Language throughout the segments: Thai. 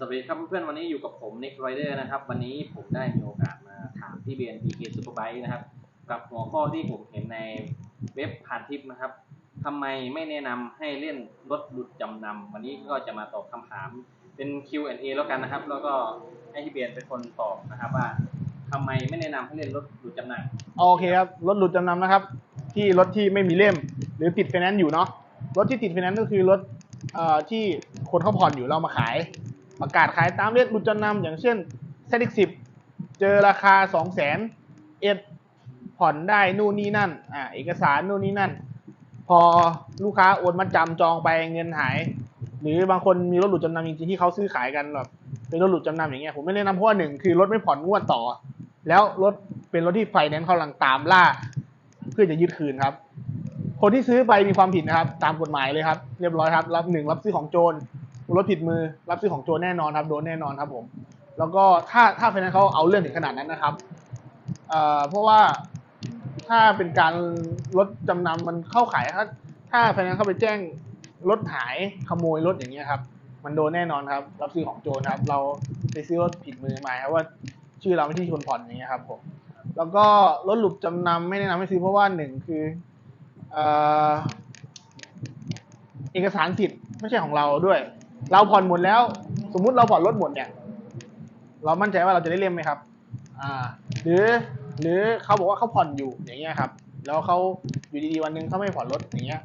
สวัสดีครับเพื่อนๆวันนี้อยู่กับผม Nick Rider นะครับ วันนี้ผมได้มีโอกาสมาถามพี่เบียน BK Superbike นะครับ กับหัวข้อที่ผมเห็นในเว็บผ่านทิปนะครับทำไมไม่แนะนำให้เล่นรถหลุดจำนำวันนี้ก็จะมาตอบคำถามเป็น Q&A แล้วกันนะครับ แล้วก็ให้พี่เบียนเป็นคนตอบนะครับว่าทำไมไม่แนะนำให้เล่นรถหลุดจำนำโอเคครับรถหลุดจำนำนะครับ ที่รถที่ไม่มีเล่ม หรือติดไฟแนนซ์อยู่เนาะรถที่ติดไฟแนนซ์ก็คือรถเอ่อที่คนเขาผ่อนอยู่เรามาขาย ประกาศขายตามเลขหลุดจำนำอย่างเช่นเซตสิบเจอราคาสองแสนเอ็ดผ่อนได้นู่นนี่นั่นอ่าเอกสารนู่นนี่นั่น พอลูกค้าโอนมาจำจองไปเงินหาย หรือบางคนมีรถหลุดจำนำจริงๆที่เขาซื้อขายกันแบบเป็นรถหลุดจำนำอย่างเงี้ยผมไม่แนะนำเพราะว่าหนึ่งคือรถไม่ผ่อนงวดต่อ แล้วรถเป็นรถที่ไฟแนนซ์เขากำลังตามล่า เพื่อจะยึดคืนครับ คนที่ซื้อไปมีความผิดนะครับ ตามกฎหมายเลยครับ เรียบร้อยครับ รับหนึ่งรับซื้อของโจร รถผิดมือรับซื้อของโจรแน่นอนครับโดนแน่นอนครับผม แล้วก็ถ้าถ้าไฟแนนซ์เขาเอาเรื่องถึงขนาดนั้นนะครับเอ่อเพราะว่าถ้าเป็นการรถจำนำมันเข้าขายถ้าถ้าไฟแนนซ์เข้าไปแจ้งรถหายขโมยรถอย่างเงี้ยครับ มันโดนแน่นอนครับ รับซื้อของโจรครับ เราไปซื้อรถผิดมือมาครับว่าชื่อเราไม่ใช่คนผ่อนอย่างเงี้ยครับผมแล้วก็รถหลุดจำนำไม่แนะนำให้ซื้อเพราะว่าหนึ่งคือเอ่อเอกสารสิทธิ์ไม่ใช่ของเราด้วย เราผ่อนหมดแล้ว สมมุติเราผ่อนรถหมดเนี่ย เรามั่นใจว่าเราจะได้เล่มไหมครับ อ่า หรือ หรือเขาบอกว่าเขาผ่อนอยู่อย่างเงี้ยครับ แล้วเขาอยู่ดีๆวันหนึ่งเขาไม่ผ่อนรถอย่างเงี้ย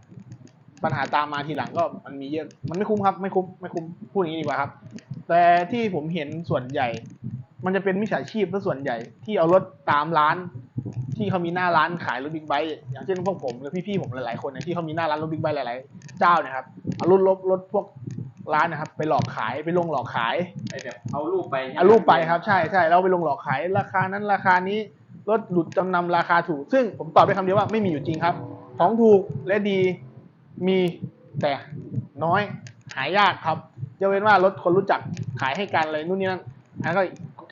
ปัญหาตามมาทีหลังก็มันมีเยอะ มันไม่คุ้มครับ ไม่คุ้ม ไม่คุ้ม พูดอย่างนี้ดีกว่าครับ แต่ที่ผมเห็นส่วนใหญ่ มันจะเป็นมิจฉาชีพซะส่วนใหญ่ ที่เอารถตามร้าน ที่เขามีหน้าร้านขายรถบิ๊กไบค์ อย่างเช่นพวกผมหรือพี่ๆผมหลายๆคนเนี่ยที่เขามีหน้าร้านรถบิ๊กไบค์หลายๆ เจ้าเนะครับ เอารถรถรถพวก ร้านนะครับ ไปหลอกขายไปลงหลอกขายไอแบบเอารูปไปใช่หมเอารูปไปครับใช่ใช่แล้วไปลงหลอกขายราคานั้นราคานี้รถหลุดจำนำราคาถูก ซึ่งผมตอบได้คำเดียวว่าไม่มีอยู่จริงครับ ของถูกและดีมีแต่น้อยหายากครับจะเว้นว่ารถคนรู้จักขายให้กันอะไรนู่นนี่นั่นอันนั้นก็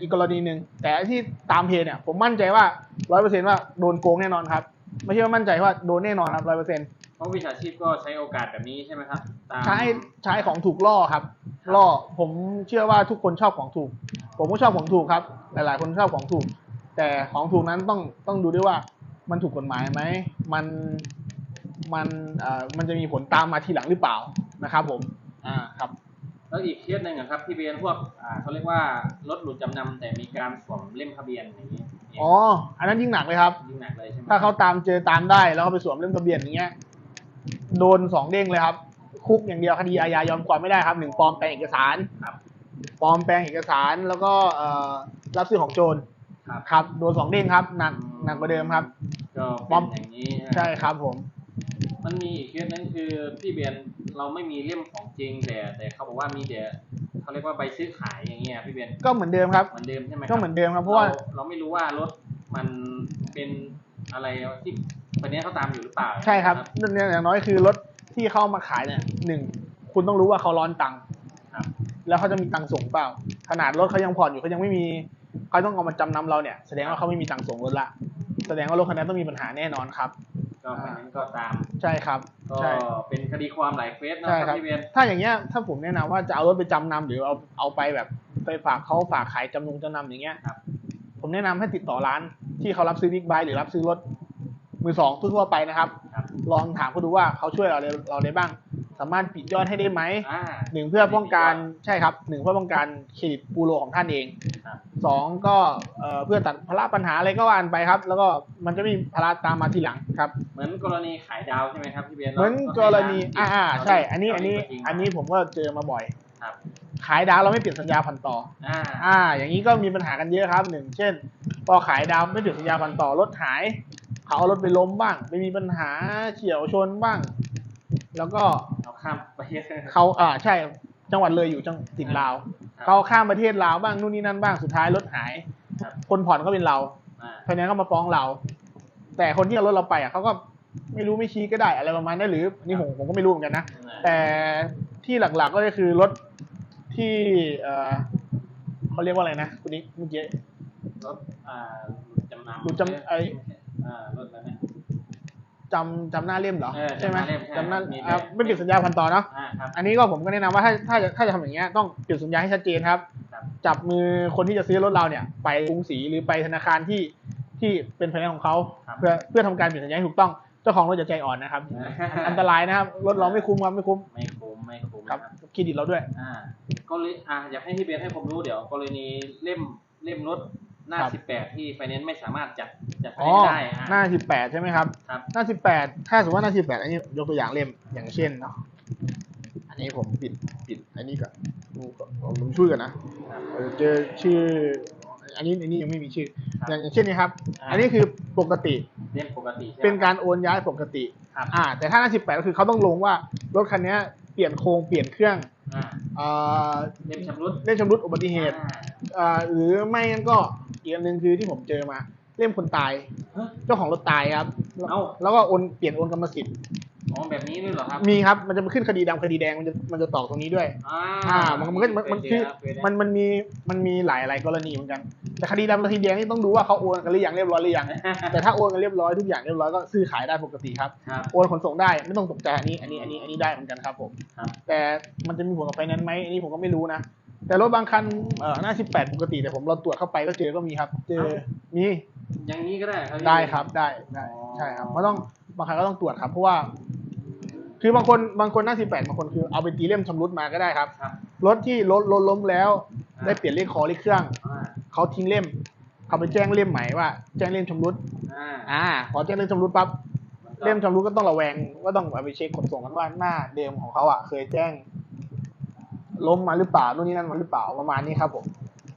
อีกกรณีหนึ่งแต่ที่ตามเพจเนี่ยผมมั่นใจว่าร้อยเปอร์เซ็นต์ว่าโดนโกงแน่นอนครับ ไม่ใช่ว่ามั่นใจว่าโดนแน่นอนครับร้อยเปอร์เซ็นต์เพ ราะวิชาชีพก็ใช้โอกาสแบบนี้ใช่ไหมครับตามใช้ใช้ของถูกล่อครับ ล่อผมเชื่อว่าทุกคนชอบของถูก ผมก็ชอบของถูกครับ หลาย ๆ คนชอบของถูก แต่ของถูกนั้นต้องต้องดูด้วยว่ามันถูกกฎหมายไหมมันมันเอ่อมันจะมีผลตามมาทีหลังหรือเปล่านะครับผมอ่าครับ แล้วอีกเคสหนึ่งอะครับที่เป็นพวกอ่าเขาเรียกว่ารถหลุดจำนำแต่มีการสวมเล่มทะเบียนอย่างนี้อ๋อ อันนั้นยิ่งหนักเลยครับ ยิ่งหนักเลยใช่ไหมถ้าเขาตามเจอตามได้แล้วเขาไปสวมเล่มทะเบียนอย่างเงี้ย โดนสองเด้งเลยครับ คุกอย่างเดียวคดีอาญายอมความไม่ได้ครับหนึ่งปลอมแปลงเอกสารครับปลอมแปลงเอกสารแล้วก็เอ่อรับซื้อของโจรครับครับโดนสองเด้งครับหนักหนักกว่าเดิมครับ ก็ปลเป็อมนอย่างนี้ใช่ครับผม มันมีอีกเคสหนึงคือพี่เบียนเราไม่มีเล่มของจริงแต่แต่เขาบอกว่ามีแต่เขาเรียกว่าใบซื้อขายอย่างเงี้ยพี่เบียนก็เหมือนเดิมครับเหมือนเดิมใช่ไหมครับก็เหมือนเดิมครับเพราะว่าเราไม่รู้ว่ารถมันเป็นอะไรที่ ตอนนี้เขาตามอยู่หรือเปล่าใช่ครับนั่นเนี่ยอย่างน้อยคือรถที่เข้ามาขายเนี่ยหนึ่งคุณต้องรู้ว่าเขาร้อนตังค์ครับแล้วเขาจะมีตังค์ส่งเปล่า ขนาดรถเขายังผ่อนอยู่เขายังไม่มีเขาต้องเอามาจำนำเราเนี่ยแสดงว่าเขาไม่มีตังค์ส่งรถละ แสดงว่ารถคันนั้นต้องมีปัญหาแน่นอนครับก็คนนั้นก็ตามใช่ครับก็ใช่เป็นคดีความหลายเคสนะใช่คครัรับบพี่เบียนถ้าอย่างเงี้ยถ้าผมแนะนำว่าจะเอารถไปจำนำหรือเอาเอาไปแบบไปฝากเขาฝากขายจำนงจำนำอย่างเงี้ยครับผมแนะนำให้ติดต่อร้านที่เขารับซื้อบิ๊กไบค์หรือรับซื้อรถ มือสองทั่วๆไปนะครับครับ ลองถามเขาดูว่าเขาช่วยเราได้เราได้บ้าง สามารถปิดยอดให้ได้ไหมอ่าหนึ่งเพื่อป้องกันใช่ครับหนึ่งเพื่อป้องกันเครดิตบูโรของท่านเองครับสองก็เอ่อเพื่อตัดภาระปัญหาอะไรก็ว่านไปครับ แล้วก็มันจะไม่มีภาระตามมาทีหลังครับ เหมือนกรณีขายดาวใช่ไหมครับพี่เบียนเหมือนกรณีอ่าอ่าใช่ อันนี้อันนี้เาจริงๆอันนี้ผมก็เจอมาบ่อยครับขายดาวเราไม่เปลี่ยนสัญญาผ่อนต่ออ่าอ่า อย่างนี้ก็มีปัญหากันเยอะครับหนึ่งเช่น พอขายดาวไม่เปลี่ยนสัญญาผ่อนต่อรถหาย เขาเอารถไปล้มบ้าง ไม่มีปัญหาเฉียวชนบ้าง แล้วก็เอาข้ามประเทศเขาอ่าใช่จังหวัดเลยอยู่จังติดลาวครับเขาข้ามประเทศลาวบ้างนู่นนี่นั่นบ้างสุดท้ายรถหายครับคนผ่อนก็เป็นเราอ่าไฟแนนซ์ก็มาฟ้องเรา แต่คนที่เอารถเราไปอะเขาก็ไม่รู้ไม่ชี้ก็ได้อะไรประมาณนั้นหรือนี่ผมผมก็ไม่รู้เหมือนกันนะแต่ที่หลักๆก็คือรถที่เอ่อเขาเรียกว่าอะไรนะคุณนิกเมื่อกี้รถอ่าหลุดจำนำหลุดจำไอ้ อ่ารถอะไรนะจำจำหน้าเล่มเหรอเออใช่ไหมจำหน้าเล่มใช่จำหน้ามีอ่าแบบไม่ปิดสัญญาพันต่อเนาะอ่าครับ อันนี้ก็ผมก็แนะนำว่าถ้าถ้าจะถ้าจะทำอย่างเงี้ยต้องปิดสัญญาให้ชัดเจนครับ ครับ จับมือคนที่จะซื้อรถเราเนี่ย ไปกรุงศรีหรือไปธนาคารที่ที่เป็นไฟแนนซ์ของเขาครับ เพื่อเพื่อทำการปิดสัญญาให้ถูกต้องเจ้าของรถจะใจอ่อนนะครับ อันตรายนะครับรถเราไม่คุ้มครับไม่คุ้มไม่คุ้มไม่คุ้มครับนะครับเครดิตเราด้วย อ่าก็เลยอ่าอยากให้พี่เบนให้ผมรู้เดี๋ยว กรณีเล่มเล่มรถ หน้าครับสิบแปดที่ไฟแนนซ์ไม่สามารถจัดจัดไฟอ๋แนอนซ์ได้อ่าหน้าสิบแปดใช่ไหมครับครับ หน้าสิบแปดถ้าสมมติว่าหน้าสิบแปดอันนี้ยกตัวอย่างเล่มอย่างเช่นเนาะอันนี้ผมปิดปิดอันนี้ก่อนดูก่อนผมช่วยกันนะเออเจอชื่อ อันนี้อันนี้ยังไม่มีชื่อครับอย่างอย่างเช่นนี้ครับอ่าอันนี้คือปกติเล่มปกติใช่ไหมเป็นการโอนย้ายปกติครับอ่า แต่ถ้าหน้าสิบแปดก็คือเขาต้องลงว่ารถคันนี้เปลี่ยนโครงเปลี่ยนเครื่องอ่าอ่าเล่มชำรุดเล่นชำรุดอุบัติเหตุอ่าอ่าหรือไม่งั้นก็ อีกอันหนึ่งคือที่ผมเจอมา เล่มคนตายเฮ้ยเจ้าของรถตายครับ เอ้า แล้วก็โอนเปลี่ยนโอนกรรมสิทธิ์อ๋อแบบนี้ด้วยเหรอครับมีครับมันจะขึ้นคดีดำคดีแดงมันจะมันจะตอกตรงนี้ด้วย อ่าอ่า มันมันก็มันมันคือเคยได้มันมันมีมันมีหลายหลายกรณีเหมือนกัน แต่คดีดำคดีแดงนี่ต้องดูว่าเขาโอนกันหรือยังเรียบร้อยหรือยังแต่ถ้าโอนกันเรียบร้อยทุกอย่างเรียบร้อยก็ซื้อขายได้ปกติครับครับ โอนขนส่งได้ไม่ต้องตกใจอันนี้อันนี้อันนี้อันนี้ได้เหมือนกันครับผมครับ แต่มันจะมีผลกับไฟแนนซ์ไหมอันนี้ผมก็ไม่รู้นะ แต่รถบางคันเอ่อหน้า 18 ปกติแต่ผมเราตรวจเข้าไปก็เจอก็มีครับ เจอมีอย่างนี้ก็ได้ครับได้ครับได้ได้อ๋อใช่ครับก็ต้องบางครั้งก็ต้องตรวจครับ เพราะว่า คือบางคนบางคนหน้า 18 บางคนคือเอาไปตีเล่มชำรุดมาก็ได้ครับ ครับรถที่รถรถล้มแล้วอ่าได้เปลี่ยนเลขคอเลขเครื่องอ่าเขาทิ้งเล่มเขาไปแจ้งเล่มใหม่ว่าแจ้งเล่มชำรุด อ่าอ่าพอแจ้งเล่มชำรุดปั๊บเล่มชำรุดก็ต้องระแวงก็ต้องเอาไปเช็คขนส่งกันว่าหน้าเดิมของเขาอะเคยแจ้ง ล้มมาหรือเปล่านู่นนี่นั่นมาหรือเปล่าประมาณนี้ครับผม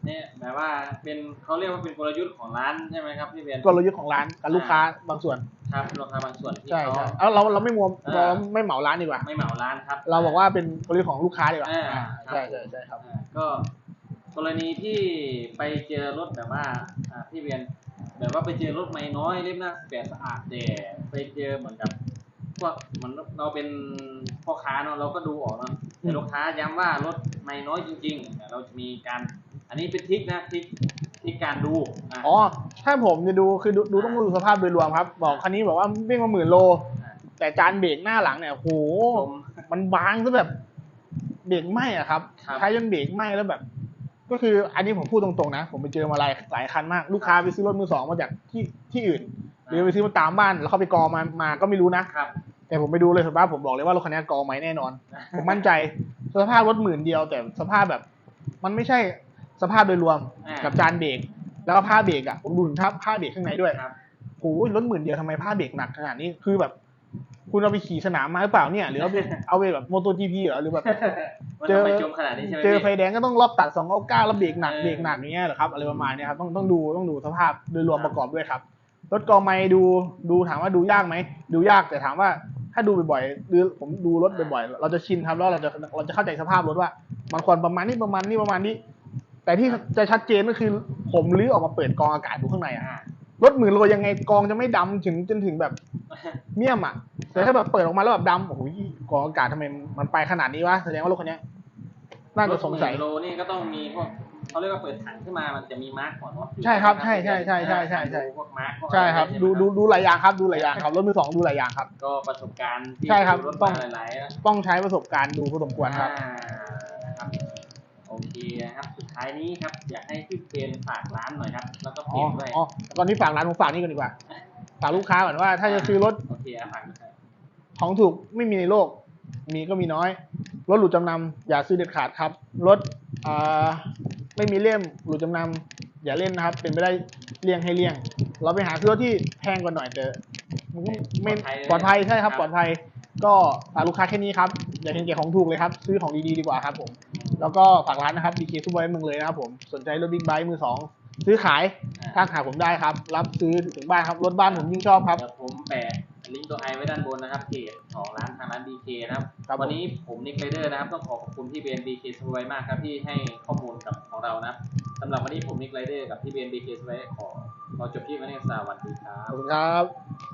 เนี่ยแบบว่าเป็นเขาเรียกว่าเป็นกลยุทธ์ของร้านใช่ไหมครับพี่เบนกลยุทธ์ของร้านกับลูกค้าบางส่วนครับลูกค้าบางส่วนที่ใช่เขาใช่เอาเราเราไม่มัวอ่าเราไม่เหมาร้านดีกว่า ไม่เหมาร้านครับ เราบอกว่าเป็นกลยุทธ์ของลูกค้าดีกว่าอ่าอ่าครับใช่ใช่ใช่ครับอ่าก็กรณีที่ไปเจอรถแบบว่าอ่าพี่เบียนแบบว่าไปเจอรถไม่น้อยเล่มหน้าแปดสะอาดแต่ไปเจอเหมือนกับพวกเหมือนเราเป็นพ่อค้าเนาะเราก็ดูออกเนาะ แต่ลูกค้าย้ำว่ารถไม่น้อยจริงๆแต่เราจะมีการ อันนี้เป็นทริกนะทริกทริกการดูอะอ๋อ ถ้าผมจะดูคือดูดูต้องดูสภาพโดยรวมครับ บอกคันนี้บอกว่าวิ่งมาหมื่นโลอะแต่จานเบรกหน้าหลังเนี่ยโหผมมันบางซะแบบเบรกไหมอะครับครับใช้จนเบรกไหมแล้วแบบ ก็คืออันนี้ผมพูดตรงๆนะ ผมไปเจอมาหลายหลายคันมาก ลูกค้าไปซื้อรถมือสองมาจากที่ที่อื่น หรือไปซื้อมาตามบ้านแล้วเขาไปกองมามาก็ไม่รู้นะครับ แต่ผมไปดูเลยสภาพผมบอกเลยว่ารถคันนี้กองไหมแน่นอน ผมมั่นใจสภาพรถหมื่นเดียว แต่สภาพแบบ มันไม่ใช่สภาพโดยรวมอ่ากักับจานเบรกแล้วก็ผ้าเบรกอะผมดูถึงผ้าผ้าเบรกข้างในด้วยครับโอ้ยรถหมื่นเดียวทำไมผ้าเบรกหนักขนาดนี้คือแบบ คุณเอาไปขี่สนามมาหรือเปล่าเนี่ย หรือเอาไปเอาไปแบบโมโตจีพีเหรอหรือแบบมันเจอทำไมจมขนาดนี้ใช่ไหมเจอพี่ไฟแดงก็ต้องรอบตัดสองเก้าเก้าแล้วเบรกหนักเออเบรกหนักอย่างเงี้ยเหรอครับอะไรประมาณเนี้ยครับต้องต้องดูต้องดูสภาพโดยรวมประกอบด้วยครับรถกองไม้ดูดูถามว่าดูยากไหมดูยากแต่ถามว่า ถ้าดูบ่อยๆหรือผมดูรถบ่อยๆเราจะชินครับแล้วเราจะเราจะเข้าใจสภาพรถว่ามันควรประมาณนี้ประมาณนี้ประมาณนี้ แต่ที่จะชัดเจนก็คือผมลื้อออกมาเปิดกองอากาศดูข้างในอะอ่ารถหมื่นโลยังไงกองจะไม่ดำถึงจนถึงแบบเมี่ยมอะแต่ถ้าแบบเปิดออกมาแล้วแบบดำโอ้โหกองอากาศทำไมมันไปขนาดนี้วะแสดงว่ารถคันเนี้ยน่าจะสงสัยรถหมื่นโลนี่ก็ต้องมีพวก เขาเรียกว่าเปิดถังขึ้นมามันจะมีมาร์กก่อนเนาะใช่ครับใช่ใช่ใช่ใช่ใช่ใช่พวกมาร์กพวกอะไใช่ครับไหมดูดูดูหลายอย่างครับดูหลายอย่างครับรถมือสองดูหลายอย่างครับ ก็ประสบการณ์ที่ใช่ครับดูรถต้องมาหลายๆนะต้องใช้ประสบการณ์ดูพอสมควรครับอ่านะครับโอเคนะครับสุดท้ายนี้ครับอยากให้พี่เปนฝากร้านหน่อยครับแล้วก็เพอ๋อจด้วยอ๋อตอนนี้ฝากร้านผมฝากนี่ก่อนดีกว่าฝากลูกค้าก่อนว่าถ้าจะซื้อรถโอเคอะฝากนะครับของถูกไม่มีในโลก มีก็มีน้อย รถหลุดจำนำอย่าซื้อเด็ดขาดครับ รถอ่า ไม่มีเล่มหลุดจำนำอย่าเล่นนะครับ เป็นไปได้เลี่ยงให้เลี่ยง เราไปหาซื้อรถที่แพงกว่าหน่อยแต่มันก็ไม่ปลอดภัยใช่ครับ ปลอดภัยก็ฝากลูกค้าแค่นี้ครับ อย่าเห็นแก่ของถูกเลยครับ ซื้อของดีๆดีกว่าครับผม แล้วก็ฝากร้านนะครับ BK ซูเปอร์เมืองเลยนะครับผม สนใจรถบิ๊กไบค์มือสองซื้อขายทักหาผมได้ครับ รับซื้อถึงบ้านครับ รถบ้านผมยิ่งชอบครับเดี๋ยวผมแปะ ลิงก์ตัวไอไว้ด้านบนนะครับเพจของร้านทางร้าน BK นะครับครับผม วันนี้ผมนิกไรเดอร์นะครับ ต้องขอขอบคุณพี่เบน BK สวยมากครับที่ให้ข้อมูลกับของเรานะครับสำหรับวันนี้ผมนิกไรเดอร์กับพี่เบน BK สวยขอขอจบที่วันนี้สวัสดีครัขอบบคุณครับ